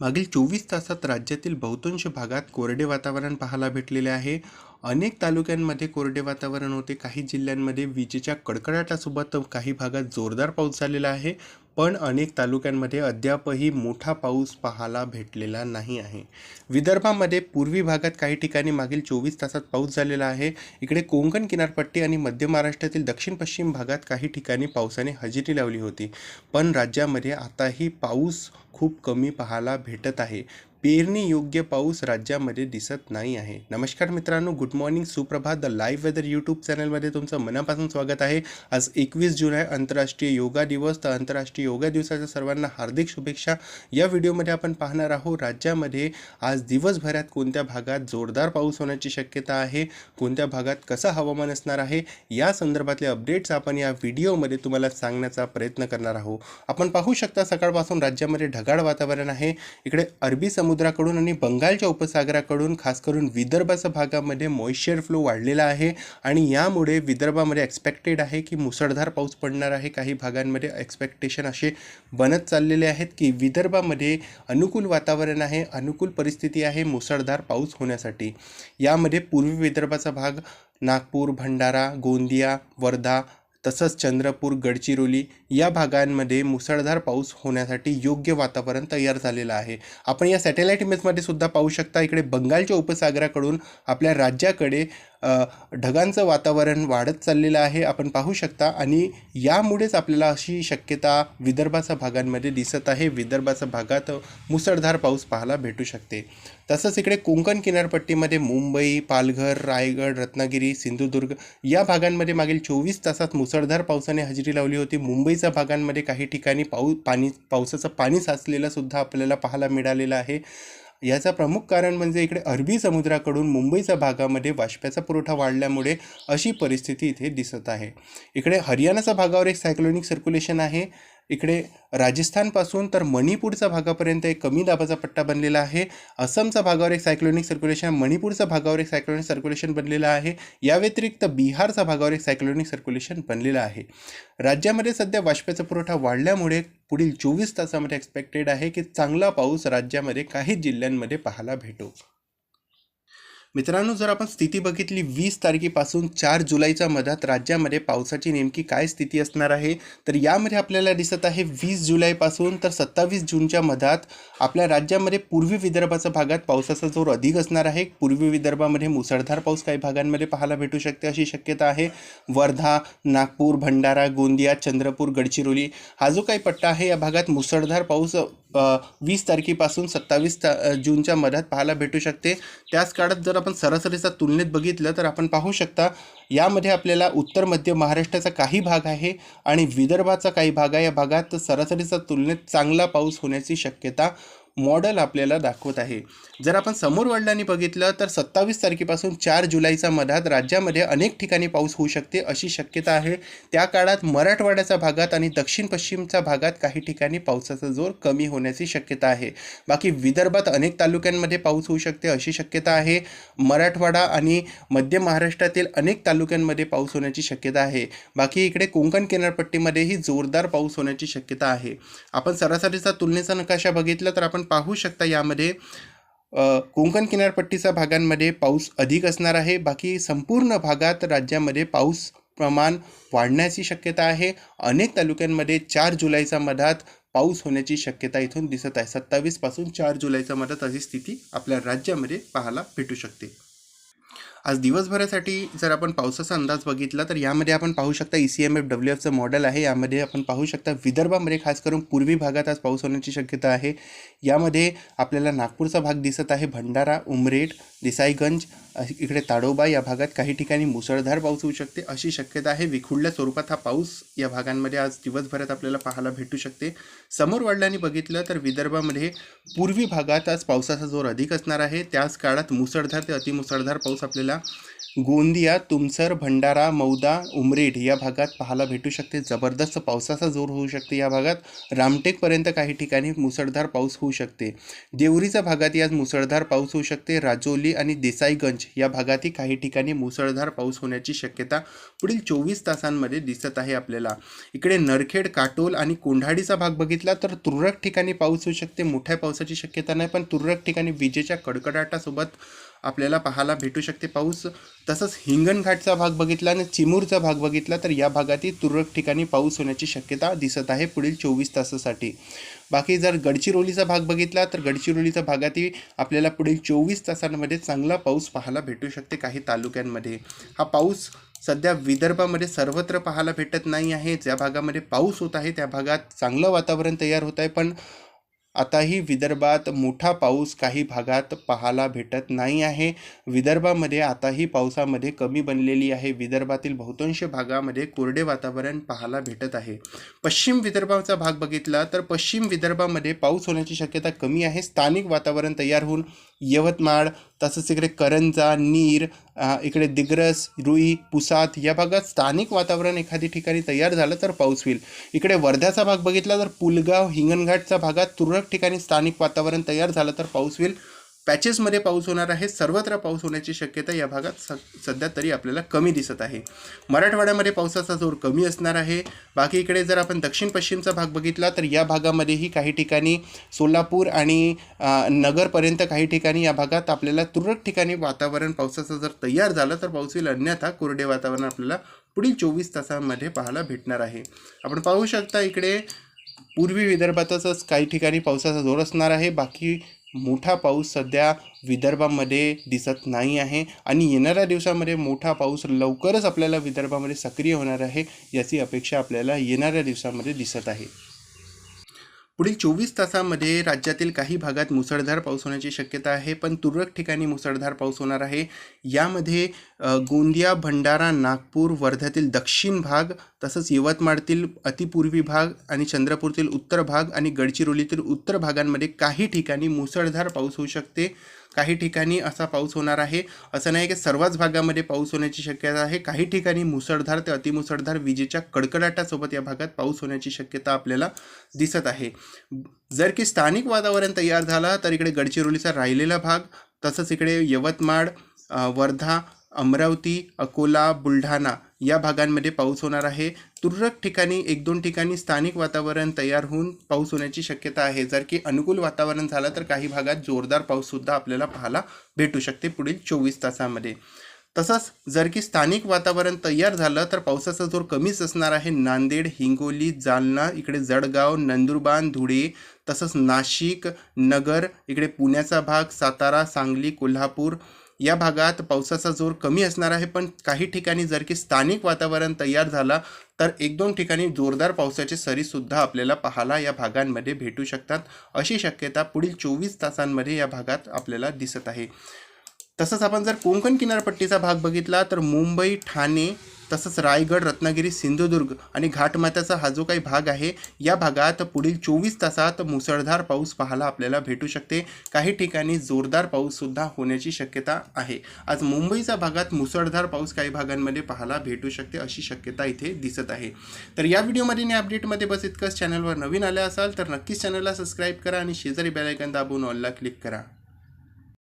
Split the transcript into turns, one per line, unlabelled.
मागील चोवीस तासात राज्यातील बहुतांश भागात कोरडे वातावरण पाहायला भेटलेले आहे. अनेक तालुक्यांमध्ये कोरडे वातावरण होते. काही जिल्ह्यांमध्ये विजेच्या कडकडाटासोबत काही भागात जोरदार पाऊस झालेला आहे. पण अनेक तालुक्यांमध्ये अद्यापही मोठा पाऊस पाहायला भेटलेला नाही आहे. विदर्भामध्ये पूर्वी भागात काही ठिकाणी मागील चोवीस तासात पाऊस झालेला आहे. इकडे कोंकण किनारपट्टी आणि मध्य महाराष्ट्रातील दक्षिण पश्चिम भागात काही ठिकाणी पावसाने हजेरी लावली होती. पण राज्यामध्ये आताही पाऊस खूप कमी पाहायला भेटत आहे. पेरणी योग्य पाऊस राज्यामध्ये दिसत नाही आहे. नमस्कार मित्रांनो गुड मॉर्निंग सुप्रभात. द लाईव्ह वेदर यूट्यूब चॅनलमध्ये तुमचं मनापासून स्वागत आहे. आज एकवीस जून आहे आंतरराष्ट्रीय योगा दिवस. तर आंतरराष्ट्रीय योगा दिवसाच्या सर्वांना हार्दिक शुभेच्छा. या व्हिडिओमध्ये आपण पाहणार आहोत राज्यामध्ये आज दिवसभरात कोणत्या भागात जोरदार पाऊस होण्याची शक्यता आहे? कोणत्या भागात कसं हवामान असणार आहे? या संदर्भातले अपडेट्स आपण या व्हिडिओमध्ये तुम्हाला सांगण्याचा प्रयत्न करणार आहोत. आपण पाहू शकता सकाळपासून राज्यामध्ये ढगाळ वातावरण आहे. इकडे अरबी समुद्राकडून आणि बंगालच्या उपसागराकडून खास करून विदर्भाच्या भागामध्ये मॉइश्चर फ्लो वाढलेला आहे आणि यामुळे विदर्भामध्ये एक्सपेक्टेड आहे की मुसळधार पाऊस पडणार आहे. काही भागांमध्ये एक्सपेक्टेशन असे बनत चाललेले आहेत की विदर्भामध्ये अनुकूल वातावरण आहे अनुकूल परिस्थिती आहे मुसळधार पाऊस होण्यासाठी. यामध्ये पूर्वी विदर्भाचा भाग नागपूर भंडारा गोंदिया वर्धा तसंच चंद्रपूर गडचिरोली या भागांमध्ये मुसळधार पाऊस होण्यासाठी योग्य वातावरण तयार झालेलं आहे. आपण या सॅटेलाईट इमेजमध्ये सुद्धा पाहू शकता इकडे बंगालच्या उपसागराकडून आपल्या राज्याकडे ढगांचं वातावरण वाढत चाललेलं आहे. आपण पाहू शकता आणि यामुळेच आपल्याला अशी शक्यता विदर्भाच्या भागांमध्ये दिसत आहे. विदर्भाच्या भागात मुसळधार पाऊस पाहायला भेटू शकते. तसंच इकडे कोकण किनारपट्टीमध्ये मुंबई पालघर रायगड रत्नागिरी सिंधुदुर्ग या भागांमध्ये मागील चोवीस तासात मुसळधार पावसाने हजेरी लावली होती. बाकीच्या भागांमध्ये काही ठिकाणी पाऊ पाणी पावसाचं पाणी साचलेलं सुद्धा आपल्याला पाहायला मिळालेलं आहे. याचं प्रमुख कारण म्हणजे इकडे अरबी समुद्राकडून मुंबईच्या भागामध्ये बाष्पाचा पुरवठा वाढल्यामुळे अशी परिस्थिती इथे दिसत आहे. इकडे हरियाणाच्या भागावर एक सायक्लोनिक सर्क्युलेशन आहे. इकडे राजस्थानपासून तर मणिपूरच्या भागापर्यंत एक कमी दाबाचा पट्टा बनलेला आहे. असमच्या भागावर एक सायक्लोनिक सर्क्युलेशन मणिपूरच्या भागावर एक सायक्लोनिक सर्क्युलेशन बनलेलं आहे. या व्यतिरिक्त बिहारच्या भागावर एक सायक्लोनिक सर्क्युलेशन बनलेलं आहे. राज्यामध्ये सध्या बाष्पाचा पुरवठा वाढल्यामुळे पुढील चोवीस तासामध्ये एक्सपेक्टेड आहे की चांगला पाऊस राज्यामध्ये काही जिल्ह्यांमध्ये पाहायला भेटो. मित्रांनो जर आपण स्थिती बघितली वीस तारखेपासून चार जुलैच्या मधात राज्यामध्ये पावसाची नेमकी काय स्थिती असणार आहे? तर यामध्ये आपल्याला दिसत आहे वीस जुलैपासून तर सत्तावीस जूनच्या मधात आपल्या राज्यामध्ये पूर्वी विदर्भाच्या भागात पावसाचा जोर अधिक असणार आहे. पूर्वी विदर्भामध्ये मुसळधार पाऊस काही भागांमध्ये पाहायला भेटू शकते अशी शक्यता आहे. वर्धा नागपूर भंडारा गोंदिया चंद्रपूर गडचिरोली हा जो काही पट्टा आहे या भागात मुसळधार पाऊस वीस तारखेपासून सत्तावीस ता जूनच्या मधात पाहायला भेटू शकते. त्याच काळात जर आपण सरासरीचा तुलनेत बघितलं तर आपण पाहू शकता यामध्ये आपल्याला उत्तर मध्य महाराष्ट्राचा काही भाग आहे आणि विदर्भाचा काही भाग आहे. या भागात सरासरीचा तुलनेत चांगला पाऊस होण्याची शक्यता मॉडेल आपल्याला दाखवत आहे. जर आपण समोर वडिलांनी बघितलं तर सत्तावीस तारखेपासून चार जुलैच्या मधात राज्यामध्ये अनेक ठिकाणी पाऊस होऊ शकते अशी शक्यता आहे. त्या काळात मराठवाड्याच्या भागात आणि दक्षिण पश्चिमच्या भागात काही ठिकाणी पावसाचा जोर कमी होण्याची शक्यता आहे. बाकी विदर्भात अनेक तालुक्यांमध्ये पाऊस होऊ शकते अशी शक्यता आहे. मराठवाडा आणि मध्य महाराष्ट्रातील अनेक तालुक्यांमध्ये पाऊस होण्याची शक्यता आहे. बाकी इकडे कोकण किनारपट्टीमध्येही जोरदार पाऊस होण्याची शक्यता आहे. आपण सरासरीचा तुलनेचा नकाशा बघितला तर आपण पाहू शकता यामध्ये कोंकण कोकण किनारपट्टीच्या भागांमध्ये पाऊस अधिक असणार आहे. बाकी संपूर्ण भागात राज्यामध्ये पाऊस प्रमाण वाढण्याची शक्यता आहे. अनेक तालुक्यांमध्ये चार जुलैच्या मधात पाऊस होण्याची शक्यता इथून दिसत आहे. सत्तावीसपासून चार जुलैच्या मधात अशी स्थिती आपल्या राज्यामध्ये पाहायला भेटू शकते. आज दिवसभरासाठी जर आपण पावसाचा अंदाज बघितला तर यामध्ये आपण पाहू शकता E C M F W एफचं मॉडेल आहे. यामध्ये आपण पाहू शकता विदर्भामध्ये खास करून पूर्वी भागात आज पाऊस होण्याची शक्यता आहे. यामध्ये आपल्याला नागपूरचा भाग दिसत आहे. भंडारा उमरेड देसाईगंज इकडे ताडोबा या भागात काही ठिकाणी मुसळधार पाऊस होऊ शकते. अशी शक्यता आहे. विखुडल्या स्वरूपात हा पाऊस या भागांमध्ये आज दिवसभरात आपल्याला पाहायला भेटू शकते. समोर वाढल्याने बघितलं तर विदर्भामध्ये पूर्वी भागात आज पावसाचा जोर अधिक असणार आहे. त्याच काळात मुसळधार ते अतिमुसळधार पाऊस आपल्याला गोंदिया तुमसर भंडारा मौदा उमरेड या भागात पाहायला भेटू शकते. जबरदस्त पावसाचा जोर होऊ शकते या भागात. रामटेकपर्यंत काही ठिकाणी मुसळधार पाऊस होऊ शकते. देवरीच्या भागात आज मुसळधार पाऊस होऊ शकते. राजोली आणि देसाईगंज इचलकरंज या भागातही काही ठिकाणी मुसळधार पाऊस होण्याची शक्यता पुढील चोवीस तासांमध्ये दिसत आहे आपल्याला. इकडे नरखेड काटोल आणि कोंढाडीचा भाग बघितला तर तुरळक ठिकाणी पाऊस होऊ शकते. मोठ्या पावसाची शक्यता नाही पण तुरळक ठिकाणी विजेच्या कडकडाटासोबत आपल्याला पाहायला भेटू शकते. पाऊस तसंच हिंगणघाटचा भाग बघितला आणि चिमूरचा भाग बघितला तर या भागातही तुरळक ठिकाणी पाऊस होण्याची शक्यता दिसत आहे पुढील चोवीस तासासाठी. बाकी जर गडचिरोलीचा भाग बघितला तर गडचिरोलीच्या भागातही आपल्याला पुढील चोवीस तासांमध्ये चांगला पाऊस पाहायला भेटू शकते काही तालुक्यांमध्ये. हा पाऊस सध्या विदर्भामध्ये सर्वत्र पाहायला भेटत नाही आहे. ज्या भागामध्ये पाऊस होत आहे त्या भागात चांगलं वातावरण तयार होत आहे. पण आताही विदर्भात मोठा पाऊस काही भागात पाहायला भेटत नाही आहे. विदर्भामध्ये आताही पावसामध्ये कमी बनलेली आहे. विदर्भातील बहुतांश भागामध्ये कोरडे वातावरण पाहायला भेटत आहे. पश्चिम विदर्भाचा भाग बघितला तर पश्चिम विदर्भामध्ये पाऊस होण्याची शक्यता कमी आहे. स्थानिक वातावरण तयार होऊन यवतमाळ तसंच इकडे करंजा नीर इकडे दिग्रस रुई पुसात या भागात स्थानिक वातावरण एखादी ठिकाणी तयार झालं तर पाऊस होईल. इकडे वर्ध्याचा भाग बघितला तर पुलगाव हिंगणघाटच्या भागात तुरळक ठिकाणी स्थानिक वातावरण तयार झालं तर पाऊस होईल. पॅचेसमध्ये पाऊस होणार आहे. सर्वत्र पाऊस होण्याची शक्यता या भागात स सध्या तरी आपल्याला कमी दिसत आहे. मराठवाड्यामध्ये पावसाचा जोर कमी असणार आहे. बाकी इकडे जर आपण दक्षिण पश्चिमचा भाग बघितला तर या भागामध्येही काही ठिकाणी सोलापूर आणि नगरपर्यंत काही ठिकाणी या भागात आपल्याला तुरळक ठिकाणी वातावरण पावसाचं जर तयार झालं तर पाऊस येईल अन्यथा कोरडे वातावरण आपल्याला पुढील चोवीस तासांमध्ये पाहायला भेटणार आहे. आपण पाहू शकता इकडे पूर्वी विदर्भातच काही ठिकाणी पावसाचा जोर असणार आहे. बाकी मोठा पाऊस सध्या विदर्भामध्ये दिसत नाही आहे आणि येणाऱ्या दिवसामध्ये मोठा पाऊस लवकरच आपल्याला विदर्भामध्ये सक्रिय होणार आहे याची अपेक्षा आपल्याला येणाऱ्या दिवसामध्ये दिसत आहे. पुढील चोवीस तासामध्ये राज्यातील काही भागात मुसळधार पाऊस होण्याची शक्यता आहे पण तुरळक ठिकाणी मुसळधार पाऊस होणार आहे. यामध्ये गोंदिया भंडारा नागपूर वर्ध्यातील दक्षिण भाग तसंच यवतमाळतील अतिपूर्वी भाग आणि चंद्रपूरतील उत्तर भाग आणि गडचिरोलीतील उत्तर भागांमध्ये काही ठिकाणी मुसळधार पाऊस होऊ शकते. काही ठिकाणी असा पाऊस होणार आहे. असं नाही की सर्वच भागामध्ये पाऊस होण्याची शक्यता आहे. काही ठिकाणी मुसळधार ते अतिमुसळधार विजेच्या कडकडाटासोबत या भागात पाऊस होण्याची शक्यता आपल्याला दिसत आहे. जर की स्थानिक वातावरण तयार झाला तर इकडे गडचिरोलीचा राहिलेला भाग तसंच इकडे यवतमाळ वर्धा अमरावती अकोला बुलढाणा या भागांमध्ये पाऊस होणार आहे. तुरळक ठिकाणी एक दोन ठिकाणी स्थानिक वातावरण तयार होऊन पाऊस होण्याची शक्यता आहे. जर की अनुकूल वातावरण झालं तर काही भागात जोरदार पाऊससुद्धा आपल्याला पाहायला भेटू शकते पुढील चोवीस तासामध्ये. तसंच जर की स्थानिक वातावरण तयार झालं तर पावसाचा जोर कमीच असणार आहे. नांदेड हिंगोली जालना इकडे जळगाव नंदुरबार धुळे तसंच नाशिक नगर इकडे पुण्याचा भाग सातारा सांगली कोल्हापूर या भागात पावसाचा जोर कमी असणार आहे पण काही ठिकाणी जर की स्थानिक वातावरण तयार झाला तर एक दोन ठिकाणी जोरदार पावसाचे सरीसुद्धा आपल्याला पाहायला या भागांमध्ये भेटू शकतात. अशी शक्यता पुढील चोवीस तासांमध्ये या भागात आपल्याला दिसत आहे. तसंच आपण जर कोकण किनारपट्टीचा भाग बघितला तर मुंबई ठाणे तसंच रायगड रत्नागिरी सिंधुदुर्ग आणि घाटमाथ्याचा हा जो काही भाग आहे या भागात पुढील चोवीस तासात मुसळधार पाऊस पाहायला आपल्याला भेटू शकते. काही ठिकाणी जोरदार पाऊससुद्धा होण्याची शक्यता आहे. आज मुंबईच्या भागात मुसळधार पाऊस काही भागांमध्ये पाहायला भेटू शकते अशी शक्यता इथे दिसत आहे. तर या व्हिडिओमध्ये आणि अपडेटमध्ये बस इतकंच. चॅनलवर नवीन आले असाल तर नक्कीच चॅनलला सबस्क्राईब करा आणि शेजारी बेलायकन दाबून ऑलला क्लिक करा.